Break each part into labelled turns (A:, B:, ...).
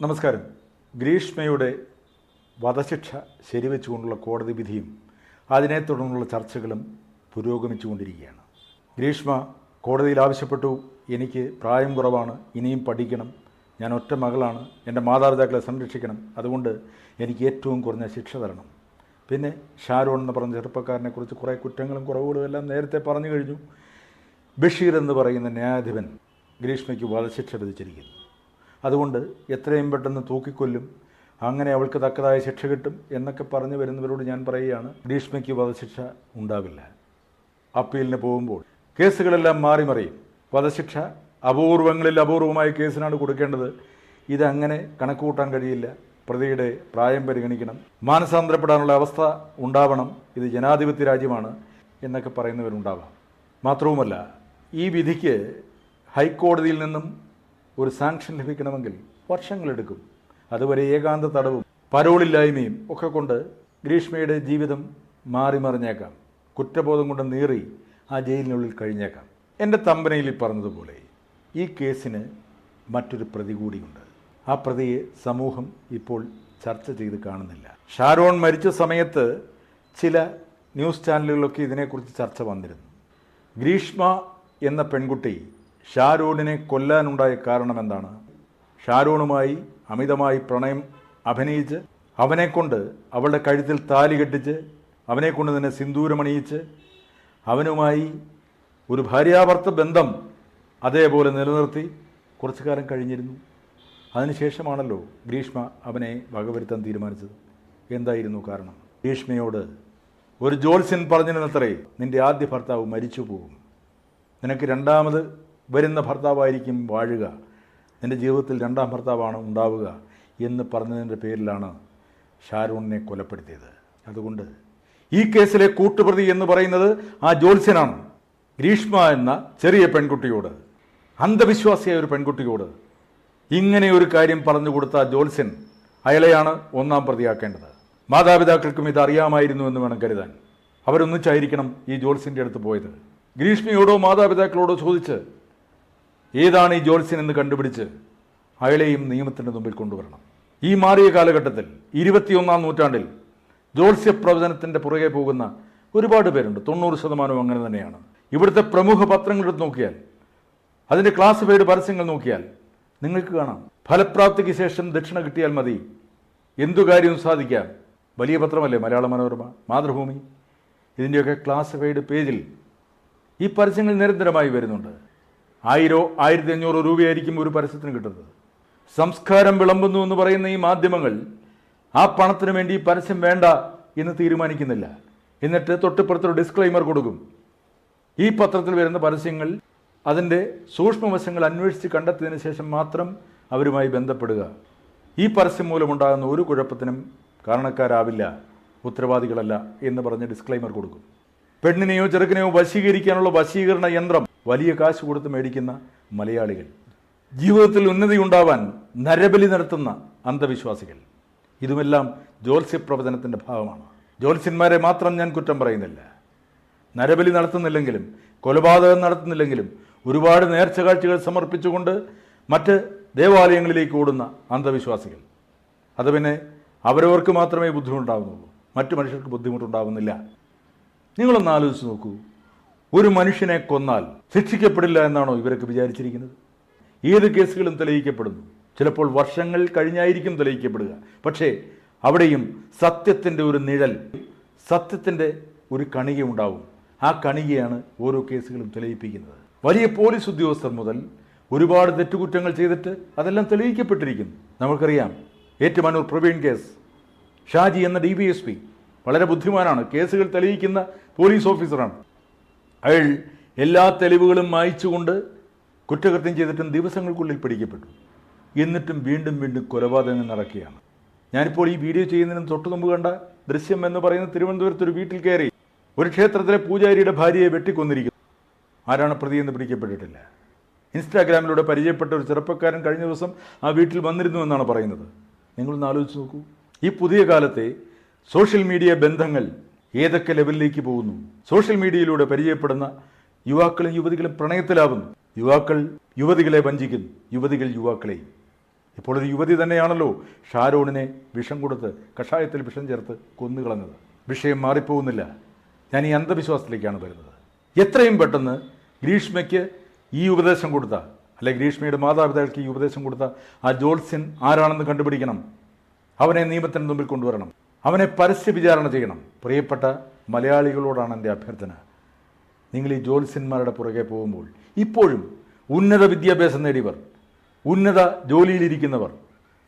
A: നമസ്കാരം. ഗ്രീഷ്മയുടെ വധശിക്ഷ ശരിവെച്ചുകൊണ്ടുള്ള കോടതി വിധിയും അതിനെ തുടർന്നുള്ള ചർച്ചകളും പുരോഗമിച്ചുകൊണ്ടിരിക്കുകയാണ്. ഗ്രീഷ്മ കോടതിയിൽ ആവശ്യപ്പെട്ടു എനിക്ക് പ്രായം കുറവാണ് ഇനിയും പഠിക്കണം ഞാൻ ഒറ്റ മകളാണ് എന്റെ മാതാപിതാക്കളെ സംരക്ഷിക്കണം അതുകൊണ്ട് എനിക്ക് ഏറ്റവും കുറഞ്ഞ ശിക്ഷ തരണം. പിന്നെ ഷാരോൺ എന്ന് പറഞ്ഞ ചെറുപ്പക്കാരനെക്കുറിച്ച് കുറേ കുറ്റങ്ങളും കുറവുകളും എല്ലാം നേരത്തെ പറഞ്ഞു കഴിഞ്ഞു. ബഷീർ എന്ന് പറയുന്ന ന്യായാധിപൻ ഗ്രീഷ്മയ്ക്ക് വധശിക്ഷ വിധിച്ചിരിക്കുന്നു. അതുകൊണ്ട് എത്രയും പെട്ടെന്ന് തൂക്കിക്കൊല്ലും. അങ്ങനെ അവൾക്ക് തക്കതായ ശിക്ഷ കിട്ടും എന്നൊക്കെ പറഞ്ഞു വരുന്നവരോട് ഞാൻ പറയുകയാണ് ഭീഷ്മയ്ക്ക് വധശിക്ഷ ഉണ്ടാവില്ല. അപ്പീലിന് പോകുമ്പോൾ കേസുകളെല്ലാം മാറി മറിയും. വധശിക്ഷ അപൂർവങ്ങളിൽ അപൂർവമായ കേസിനാണ് കൊടുക്കേണ്ടത്. ഇതങ്ങനെ കണക്കുകൂട്ടാൻ കഴിയില്ല. പ്രതിയുടെ പ്രായം പരിഗണിക്കണം. മാനസാന്തരപ്പെടാനുള്ള അവസ്ഥ ഉണ്ടാവണം. ഇത് ജനാധിപത്യ രാജ്യമാണ് എന്നൊക്കെ പറയുന്നവരുണ്ടാവാം. മാത്രവുമല്ല ഈ വിധിക്ക് ഹൈക്കോടതിയിൽ നിന്നും ഒരു സാങ്ഷൻ ലഭിക്കണമെങ്കിൽ വർഷങ്ങളെടുക്കും അതുവരെ ഏകാന്ത തടവും പരോളില്ലായ്മയും ഒക്കെ കൊണ്ട് ഗ്രീഷ്മയുടെ ജീവിതം മാറി മറിഞ്ഞേക്കാം. കുറ്റബോധം കൊണ്ട് നീറി ആ ജയിലിനുള്ളിൽ കഴിഞ്ഞേക്കാം. എന്റെ തമ്പനയിൽ പറഞ്ഞതുപോലെ ഈ കേസിന് മറ്റൊരു പ്രതി കൂടിയുണ്ട്. ആ പ്രതിയെ സമൂഹം ഇപ്പോൾ ചർച്ച ചെയ്ത് കാണുന്നില്ല. ഷാരോൺ മരിച്ച സമയത്ത് ചില ന്യൂസ് ചാനലുകളൊക്കെ ഇതിനെക്കുറിച്ച് ചർച്ച വന്നിരുന്നു. ഗ്രീഷ്മ എന്ന പെൺകുട്ടി ഷാരൂണിനെ കൊല്ലാനുണ്ടായ കാരണം എന്താണ്? ഷാരൂണുമായി അമിതമായി പ്രണയം അഭിനയിച്ച് അവനെക്കൊണ്ട് അവളുടെ കഴുത്തിൽ താലി കെട്ടിച്ച് അവനെക്കൊണ്ട് തന്നെ സിന്ദൂരമണിയിച്ച് അവനുമായി ഒരു ഭാര്യാഭർത്ത ബന്ധം അതേപോലെ നിലനിർത്തി കുറച്ചു കാലം കഴിഞ്ഞിരുന്നു. അതിനുശേഷമാണല്ലോ ഗ്രീഷ്മ അവനെ വകവരുത്താൻ തീരുമാനിച്ചത്. എന്തായിരുന്നു കാരണം? ഗ്രീഷ്മയോട് ഒരു ജോത്സ്യൻ പറഞ്ഞിരുന്നത്രേ നിന്റെ ആദ്യ ഭർത്താവ് മരിച്ചു പോകും നിനക്ക് രണ്ടാമത് വരുന്ന ഭർത്താവായിരിക്കും വാഴുക. നിന്റെ ജീവിതത്തിൽ രണ്ടാം ഭർത്താവാണ് ഉണ്ടാവുക എന്ന് പറഞ്ഞതിന്റെ പേരിലാണ് ഷാരൂണിനെ കൊലപ്പെടുത്തിയത്. അതുകൊണ്ട് ഈ കേസിലെ കൂട്ടുപ്രതി എന്ന് പറയുന്നത് ആ ജോത്സ്യനാണ്. ഗ്രീഷ്മ എന്ന ചെറിയ പെൺകുട്ടിയോട് അന്ധവിശ്വാസിയായ ഒരു പെൺകുട്ടിയോട് ഇങ്ങനെ ഒരു കാര്യം പറഞ്ഞു കൊടുത്ത ജ്യോത്സ്യൻ അയാളെയാണ് ഒന്നാം പ്രതിയാക്കേണ്ടത്. മാതാപിതാക്കൾക്കും ഇത് അറിയാമായിരുന്നു എന്ന് വേണം കരുതാൻ. അവരൊന്നിച്ചായിരിക്കണം ഈ ജോത്സ്യന്റെ അടുത്ത് പോയത്. ഗ്രീഷ്മയോടോ മാതാപിതാക്കളോടോ ചോദിച്ച് ഏതാണ് ഈ ജോത്സ്യൻ എന്ന് കണ്ടുപിടിച്ച് അയാളെയും നിയമത്തിന്റെ മുമ്പിൽ കൊണ്ടുവരണം? ഈ മാറിയ കാലഘട്ടത്തിൽ ഇരുപത്തിയൊന്നാം നൂറ്റാണ്ടിൽ ജോത്സ്യ പ്രവചനത്തിന്റെ പുറകെ പോകുന്ന ഒരുപാട് പേരുണ്ട്. തൊണ്ണൂറ് ശതമാനവും അങ്ങനെ തന്നെയാണ്. ഇവിടുത്തെ പ്രമുഖ പത്രങ്ങൾ എടുത്ത് നോക്കിയാൽ അതിന്റെ ക്ലാസ് പേര് പരസ്യങ്ങൾ നോക്കിയാൽ നിങ്ങൾക്ക് കാണാം. ഫലപ്രാപ്തിക്ക് ശേഷം ദക്ഷിണ കിട്ടിയാൽ മതി. എന്തു കാര്യവും സാധിക്കാം. വലിയ പത്രമല്ലേ? മലയാള മനോരമ മാതൃഭൂമി. ഇതിന്റെയൊക്കെ ക്ലാസിഫൈഡ് പേജിൽ ഈ പരസ്യങ്ങൾ നിരന്തരമായി വരുന്നുണ്ട്. ആയിരോ ആയിരത്തി അഞ്ഞൂറോ രൂപയായിരിക്കും ഒരു പരസ്യത്തിന് കിട്ടുന്നത്. സംസ്കാരം വിളമ്പുന്നു എന്ന് പറയുന്ന ഈ മാധ്യമങ്ങൾ ആ പണത്തിന് വേണ്ടി പരസ്യം വേണ്ട എന്ന് തീരുമാനിക്കുന്നില്ല. എന്നിട്ട് തൊട്ടിപ്പുറത്തൊരു ഡിസ്ക്ലൈമർ കൊടുക്കും. ഈ പത്രത്തിൽ വരുന്ന പരസ്യങ്ങൾ അതിന്റെ സൂക്ഷ്മവശങ്ങൾ അന്വേഷിച്ച് കണ്ടെത്തിയതിന് ശേഷം മാത്രം അവരുമായി ബന്ധപ്പെടുക. ഈ പരസ്യം മൂലമുണ്ടാകുന്ന ഒരു കുഴപ്പത്തിനും കാരണക്കാരാവില്ല ഉത്തരവാദികളല്ല എന്ന് പറഞ്ഞ് ഡിസ്ക്ലൈമർ കൊടുക്കും. പെണ്ണിനെയോ ചെറുക്കനെയോ വശീകരിക്കാനുള്ള വശീകരണ യന്ത്രം വലിയ കാശ് കൊടുത്ത് മേടിക്കുന്ന മലയാളികൾ. ജീവിതത്തിൽ ഉന്നതി ഉണ്ടാവാൻ നരബലി നടത്തുന്ന അന്ധവിശ്വാസികൾ. ഇതുമെല്ലാം ജ്യോത്സ്യ പ്രവചനത്തിന്റെ ഭാഗമാണ്. ജ്യോത്സ്യന്മാരെ മാത്രം ഞാൻ കുറ്റം പറയുന്നില്ല. നരബലി നടത്തുന്നില്ലെങ്കിലും കൊലപാതകം നടത്തുന്നില്ലെങ്കിലും ഒരുപാട് നേർച്ച കാഴ്ചകൾ സമർപ്പിച്ചുകൊണ്ട് മറ്റ് ദേവാലയങ്ങളിലേക്ക് ഓടുന്ന അന്ധവിശ്വാസികൾ. അത് പിന്നെ അവരവർക്ക് മാത്രമേ ബുദ്ധിമുട്ടുണ്ടാകുന്നുള്ളൂ മറ്റു മനുഷ്യർക്ക് ബുദ്ധിമുട്ടുണ്ടാകുന്നില്ല നിങ്ങളൊന്ന് ആലോചിച്ച് നോക്കൂ. ഒരു മനുഷ്യനെ കൊന്നാൽ ശിക്ഷിക്കപ്പെടില്ല എന്നാണോ ഇവരൊക്കെ വിചാരിച്ചിരിക്കുന്നത്? ഏത് കേസുകളും തെളിയിക്കപ്പെടുന്നു. ചിലപ്പോൾ വർഷങ്ങൾ കഴിഞ്ഞായിരിക്കും തെളിയിക്കപ്പെടുക. പക്ഷേ അവിടെയും സത്യത്തിന്റെ ഒരു നിഴൽ സത്യത്തിന്റെ ഒരു കണിക ഉണ്ടാവും. ആ കണികയാണ് ഓരോ കേസുകളും തെളിയിപ്പിക്കുന്നത്. വലിയ പോലീസ് ഉദ്യോഗസ്ഥർ മുതൽ ഒരുപാട് തെറ്റുകുറ്റങ്ങൾ ചെയ്തിട്ട് അതെല്ലാം തെളിയിക്കപ്പെട്ടിരിക്കുന്നു. നമുക്കറിയാം ഏറ്റുമാനൂർ പ്രവീൺ കേസ് ഷാജി എന്ന ഡി വളരെ ബുദ്ധിമാനാണ്. കേസുകൾ തെളിയിക്കുന്ന പോലീസ് ഓഫീസറാണ്. അയാൾ എല്ലാ തെളിവുകളും മായ്ച്ചുകൊണ്ട് കുറ്റകൃത്യം ചെയ്തിട്ടും ദിവസങ്ങൾക്കുള്ളിൽ പിടിക്കപ്പെട്ടു. എന്നിട്ടും വീണ്ടും വീണ്ടും കൊലപാതകങ്ങൾ നടക്കുകയാണ്. ഞാനിപ്പോൾ ഈ വീഡിയോ ചെയ്യുന്നതിന് തൊട്ടു മുമ്പ് കണ്ട ദൃശ്യം എന്ന് പറയുന്ന തിരുവനന്തപുരത്ത് ഒരു വീട്ടിൽ കയറി ഒരു ക്ഷേത്രത്തിലെ പൂജാരിയുടെ ഭാര്യയെ വെട്ടിക്കൊന്നിരിക്കുന്നു. ആരാണ് പ്രതി എന്ന് പിടിക്കപ്പെട്ടിട്ടില്ല. ഇൻസ്റ്റാഗ്രാമിലൂടെ പരിചയപ്പെട്ട ഒരു ചെറുപ്പക്കാരൻ കഴിഞ്ഞ ദിവസം ആ വീട്ടിൽ വന്നിരുന്നു എന്നാണ് പറയുന്നത്. നിങ്ങളൊന്ന് ആലോചിച്ച് നോക്കൂ. ഈ പുതിയ കാലത്തെ സോഷ്യൽ മീഡിയ ബന്ധങ്ങൾ ഏതൊക്കെ ലെവലിലേക്ക് പോകുന്നു? സോഷ്യൽ മീഡിയയിലൂടെ പരിചയപ്പെടുന്ന യുവാക്കളും യുവതികളും പ്രണയത്തിലാവുന്നു. യുവാക്കൾ യുവതികളെ വഞ്ചിക്കുന്നു. യുവതികൾ യുവാക്കളെ. ഇപ്പോൾ ഒരു യുവതി തന്നെയാണല്ലോ ഷാരോണിനെ വിഷം കൊടുത്ത് കഷായത്തിൽ വിഷം ചേർത്ത് കൊന്നുകളഞ്ഞത്. വിഷയം മാറിപ്പോകുന്നില്ല. ഞാൻ ഈ അന്ധവിശ്വാസത്തിലേക്കാണ് വരുന്നത്. എത്രയും പെട്ടെന്ന് ഗ്രീഷ്മയ്ക്ക് ഈ ഉപദേശം കൊടുത്ത അല്ലെ ഗ്രീഷ്മയുടെ മാതാപിതാക്കൾക്ക് ഈ ഉപദേശം കൊടുത്ത ആ ജോത്സ്യൻ ആരാണെന്ന് കണ്ടുപിടിക്കണം. അവനെ നിയമത്തിന് മുമ്പിൽ കൊണ്ടുവരണം. അവനെ പരസ്യ വിചാരണ ചെയ്യണം. പ്രിയപ്പെട്ട മലയാളികളോടാണ് എന്റെ അഭ്യർത്ഥന. നിങ്ങൾ ഈ ജ്യോത്സ്യന്മാരുടെ പുറകെ പോകുമ്പോൾ ഇപ്പോഴും ഉന്നത വിദ്യാഭ്യാസം നേടിയവർ ഉന്നത ജോലിയിലിരിക്കുന്നവർ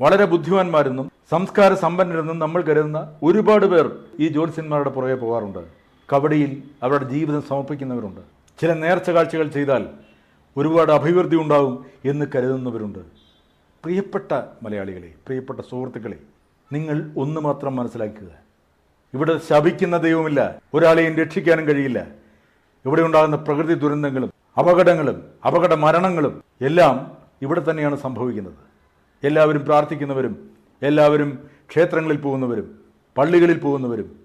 A: വളരെ ബുദ്ധിമാന്മാരെന്നും സംസ്കാര സമ്പന്നരെന്നും നമ്മൾ കരുതുന്ന ഒരുപാട് പേർ ഈ ജ്യോത്സ്യന്മാരുടെ പുറകെ പോകാറുണ്ട്. കബഡിയിൽ അവരുടെ ജീവിതം സമർപ്പിക്കുന്നവരുണ്ട്. ചില നേർച്ച കാഴ്ചകൾ ചെയ്താൽ ഒരുപാട് അഭിവൃദ്ധി ഉണ്ടാകും എന്ന് കരുതുന്നവരുണ്ട്. പ്രിയപ്പെട്ട മലയാളികളെ പ്രിയപ്പെട്ട സുഹൃത്തുക്കളെ നിങ്ങൾ ഒന്ന് മാത്രം മനസ്സിലാക്കുക. ഇവിടെ ശപിക്കുന്ന ദൈവമില്ല. ഒരാളെയും രക്ഷിക്കാനും കഴിയില്ല. ഇവിടെ ഉണ്ടാകുന്ന പ്രകൃതി ദുരന്തങ്ങളും അപകടങ്ങളും അപകട മരണങ്ങളും എല്ലാം ഇവിടെ തന്നെയാണ് സംഭവിക്കുന്നത്. എല്ലാവരും പ്രാർത്ഥിക്കുന്നവരും എല്ലാവരും ക്ഷേത്രങ്ങളിൽ പോകുന്നവരും പള്ളികളിൽ പോകുന്നവരും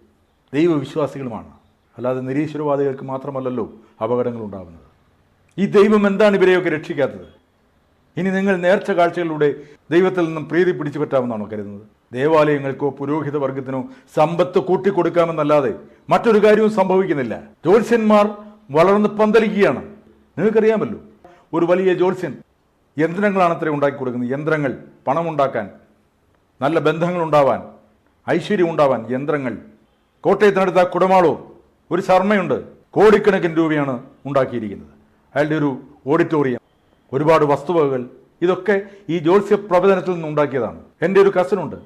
A: ദൈവവിശ്വാസികളുമാണ്. അല്ലാതെ നിരീശ്വരവാദികൾക്ക് മാത്രമല്ലല്ലോ അപകടങ്ങൾ ഉണ്ടാകുന്നത്. ഈ ദൈവം എന്താണ് ഇവരെയൊക്കെ രക്ഷിക്കാത്തത്? ഇനി നിങ്ങൾ നേർച്ച കാഴ്ചകളിലൂടെ ദൈവത്തിൽ നിന്നും പ്രീതി പിടിച്ചു പറ്റാമെന്നാണോ കരുതുന്നത്? ദേവാലയങ്ങൾക്കോ പുരോഹിത വർഗത്തിനോ സമ്പത്ത് കൂട്ടിക്കൊടുക്കാമെന്നല്ലാതെ മറ്റൊരു കാര്യവും സംഭവിക്കുന്നില്ല. ജ്യോത്സ്യന്മാർ വളർന്ന് പന്തലിക്കുകയാണ്. നിങ്ങൾക്കറിയാമല്ലോ ഒരു വലിയ ജ്യോത്സ്യൻ യന്ത്രങ്ങളാണ് അത്ര ഉണ്ടാക്കി കൊടുക്കുന്നത് യന്ത്രങ്ങൾ പണമുണ്ടാക്കാൻ നല്ല ബന്ധങ്ങൾ ഉണ്ടാവാൻ ഐശ്വര്യം ഉണ്ടാവാൻ യന്ത്രങ്ങൾ. കോട്ടയത്തിനടുത്ത കുടമാളോ ഒരു ശർമ്മയുണ്ട് കോടിക്കണക്കിന് രൂപയാണ് ഉണ്ടാക്കിയിരിക്കുന്നത്. അയാളുടെ ഒരു ഓഡിറ്റോറിയം ഒരുപാട് വസ്തുവകകൾ ഇതൊക്കെ ഈ ജ്യോത്സ്യ പ്രവചനത്തിൽ നിന്ന് ഉണ്ടാക്കിയതാണ് എന്റെ ഒരു കസിനുണ്ട്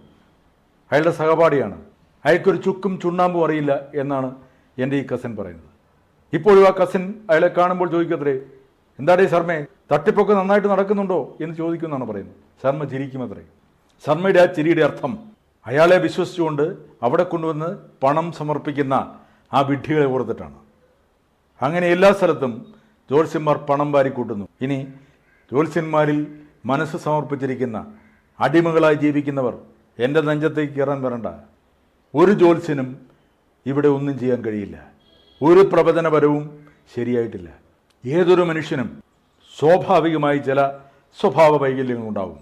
A: അയാളുടെ സഹപാഠിയാണ്. അയാൾക്കൊരു ചുക്കും ചുണ്ണാമ്പും അറിയില്ല എന്നാണ് എന്റെ ഈ കസിൻ പറയുന്നത്. ഇപ്പോഴും ആ കസിൻ അയാളെ കാണുമ്പോൾ ചോദിക്കത്രേ എന്താടേ ശർമ്മേ തട്ടിപ്പൊക്കെ നന്നായിട്ട് നടക്കുന്നുണ്ടോ? എന്ന് ചോദിക്കുമെന്നാണ് പറയുന്നത്. ശർമ്മ ചിരിക്കുമത്രേ. ശർമ്മയുടെ ആ ചിരിയുടെ അർത്ഥം അയാളെ വിശ്വസിച്ചുകൊണ്ട് അവിടെ കൊണ്ടുവന്ന് പണം സമർപ്പിക്കുന്ന ആ വിഡ്ഢികളെ ഓർത്തിട്ടാണ്. അങ്ങനെ എല്ലാ സ്ഥലത്തും ജ്യോത്സ്യന്മാർ പണം വാരിക്കൂട്ടുന്നു ഇനി ജ്യോത്സ്യന്മാരിൽ മനസ്സ് സമർപ്പിച്ചിരിക്കുന്ന അടിമകളായി ജീവിക്കുന്നവർ എന്റെ നെഞ്ചത്തേക്ക് കയറാൻ വരണ്ട. ഒരു ജോത്സ്യനും ഇവിടെ ഒന്നും ചെയ്യാൻ കഴിയില്ല. ഒരു പ്രവചനപരവും ശരിയായിട്ടില്ല. ഏതൊരു മനുഷ്യനും സ്വാഭാവികമായി ചില സ്വഭാവ വൈകല്യങ്ങളുണ്ടാവും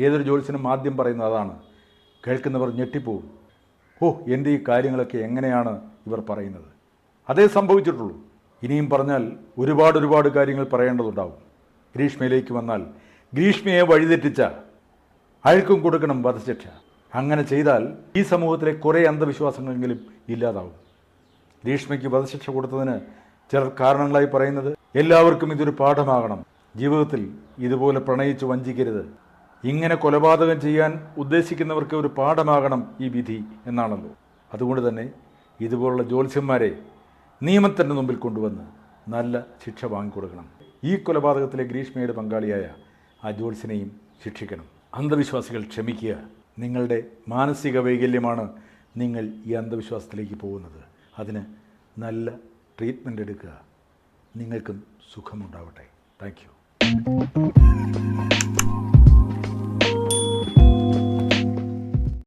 A: ഏതൊരു ജോത്സ്യനും ആദ്യം പറയുന്ന അതാണ്. കേൾക്കുന്നവർ ഞെട്ടിപ്പോവും. ഓ എന്റെ ഈ കാര്യങ്ങളൊക്കെ എങ്ങനെയാണ് ഇവർ പറയുന്നത്? അതേ സംഭവിച്ചിട്ടുള്ളൂ. ഇനിയും പറഞ്ഞാൽ ഒരുപാട് ഒരുപാട് കാര്യങ്ങൾ പറയേണ്ടതുണ്ടാവും. ഗ്രീഷ്മയിലേക്ക് വന്നാൽ ഗ്രീഷ്മയെ വഴിതെറ്റിച്ച അയാൾക്കും കൊടുക്കണം വധശിക്ഷ. അങ്ങനെ ചെയ്താൽ ഈ സമൂഹത്തിലെ കുറേ അന്ധവിശ്വാസങ്ങളെങ്കിലും ഇല്ലാതാവും. ഭീഷ്മയ്ക്ക് വധശിക്ഷ കൊടുത്തതിന് ചിലർ കാരണങ്ങളായി പറയുന്നത് എല്ലാവർക്കും ഇതൊരു പാഠമാകണം. ജീവിതത്തിൽ ഇതുപോലെ പ്രണയിച്ച് വഞ്ചിക്കരുത്. ഇങ്ങനെ കൊലപാതകം ചെയ്യാൻ ഉദ്ദേശിക്കുന്നവർക്ക് ഒരു പാഠമാകണം ഈ വിധി എന്നാണല്ലോ. അതുകൊണ്ട് തന്നെ ഇതുപോലുള്ള ജ്യോത്സ്യന്മാരെ നിയമത്തിന്റെ മുമ്പിൽ കൊണ്ടുവന്ന് നല്ല ശിക്ഷ വാങ്ങിക്കൊടുക്കണം. ഈ കൊലപാതകത്തിലെ ഗ്രീഷ്മയുടെ പങ്കാളിയായ ആ ജ്യോത്സ്യനെയും ശിക്ഷിക്കണം. അന്ധവിശ്വാസികൾ ക്ഷമിക്കുക. നിങ്ങളുടെ മാനസിക വൈകല്യമാണ് നിങ്ങൾ ഈ അന്ധവിശ്വാസത്തിലേക്ക് പോകുന്നത്. അതിന് നല്ല ട്രീറ്റ്മെന്റ് എടുക്കുക. നിങ്ങൾക്കും സുഖമുണ്ടാവട്ടെ. Thank you